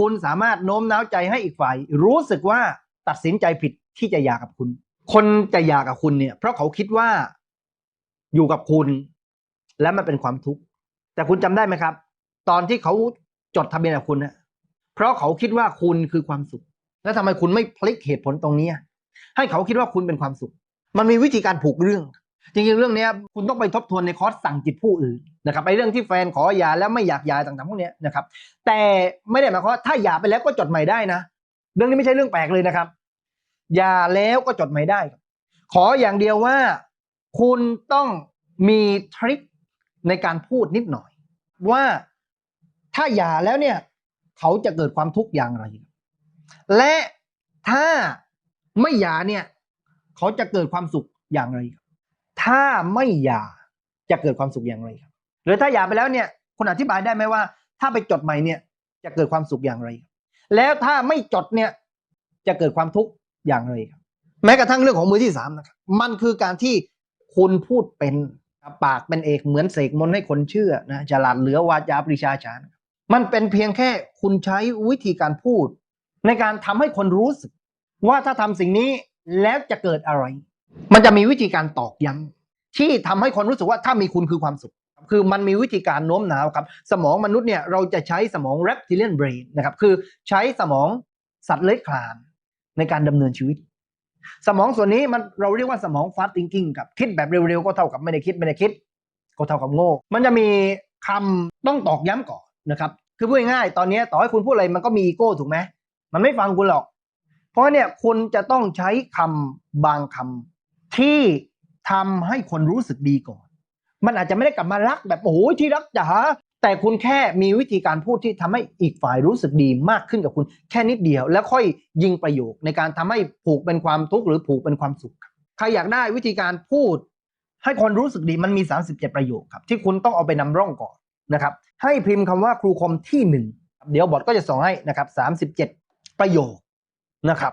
คุณสามารถโน้มน้าวใจให้อีกฝ่าย รู้สึกว่าตัดสินใจผิดที่จะหย่ากับคุณ คนจะหย่ากับคุณเนี่ย เพราะเขาคิดว่าอยู่กับคุณ และมันเป็นความทุกข์แต่คุณจำได้ไหมครับ ตอนที่เขาจดทะเบียนกับคุณเนี่ยเพราะเขาคิดว่าคุณคือความสุข แล้วทำไมคุณไม่พลิกเหตุผลตรงนี้ให้เขาคิดว่าคุณเป็นความสุข มันมีวิธีการผูกเรื่อง จริงๆเรื่องนี้คุณต้องไปทบทวนในคอร์สสั่งจิตผู้อื่นนะครับไอ้เรื่องที่แฟนขอหย่าแล้วไม่อยากหย่าต่างๆพวกนี้นะครับ แต่ไม่ได้หมายความว่าถ้าหย่าไปแล้วก็จดใหม่ได้นะ เรื่องนี้ไม่ใช่เรื่องแปลกเลยนะครับหย่าแล้วก็จดใหม่ได้ ขออย่างเดียวว่าคุณต้องมีทริคในการพูดนิดหน่อย ว่าถ้าหย่าแล้วเนี่ย เขาจะเกิดความทุกข์อย่างไร และถ้าไม่หย่าเนี่ย เขาจะเกิดความสุขอย่างไรครับ ถ้าไม่หย่าจะเกิดความสุขอย่างไรครับ หรือถ้าหย่าไปแล้วเนี่ยคุณอธิบายได้ไหมว่า ถ้าไปจดใหม่เนี่ยจะเกิดความสุขอย่างไร แล้วถ้าไม่จดเนี่ยจะเกิดความทุกข์อย่างไรครับแม้กระทั่งเรื่องของมือที่สามนะครับมันคือการที่คุณพูดเป็นปากเป็นเอกเหมือนเสกมนให้คนเชื่อนะฉลาดเหลือวาจาปริชาชาญมันเป็นเพียงแค่คุณใช้วิธีการพูด ในการทำให้คนรู้สึก ว่าถ้าทำสิ่งนี้แล้วจะเกิดอะไร มันจะมีวิธีการตอกย้ำที่ทำให้คนรู้สึกว่าถ้ามีคุณคือความสุข คือมันมีวิธีการโน้มน้าวครับ สมองมนุษย์เนี่ยเราจะใช้สมอง reptilian brain นะครับ คือใช้สมองสัตว์เลื้อยคลานในการดำเนินชีวิต สมองส่วนนี้มันเราเรียกว่าสมอง fast thinking ครับคิดแบบเร็วๆ ก็เท่ากับไม่ได้คิดไม่ได้คิด ก็เท่ากับโง่ มันจะมีคำต้องตอกย้ำก่อนนะครับ คือพูดง่ายๆตอนนี้ต่อให้คุณพูดอะไรมันก็มีอีโก้ถูกไหมมันไม่ฟังคุณหรอก เพราะเนี่ยคุณจะต้องใช้คำบางคำ ที่ทำให้คนรู้สึกดีก่อน มันอาจจะไม่ได้กลับมารักแบบโอ้โหที่รักจ๋าแต่คุณแค่มีวิธีการพูดที่ทำให้อีกฝ่ายรู้สึกดีมากขึ้นกับคุณ แค่นิดเดียว แล้วค่อยยิงประโยคในการทำให้ผูกเป็นความทุกข์หรือผูกเป็นความสุขใครอยากได้วิธีการพูด ให้คนรู้สึกดีมันมี 37 ประโยคครับ ที่คุณต้องเอาไปนำร่องก่อนนะครับ ให้พิมพ์คำว่าครูคมที่หนึ่งเดี๋ยวบอทก็จะส่งให้นะครับ37 ประโยคนะครับ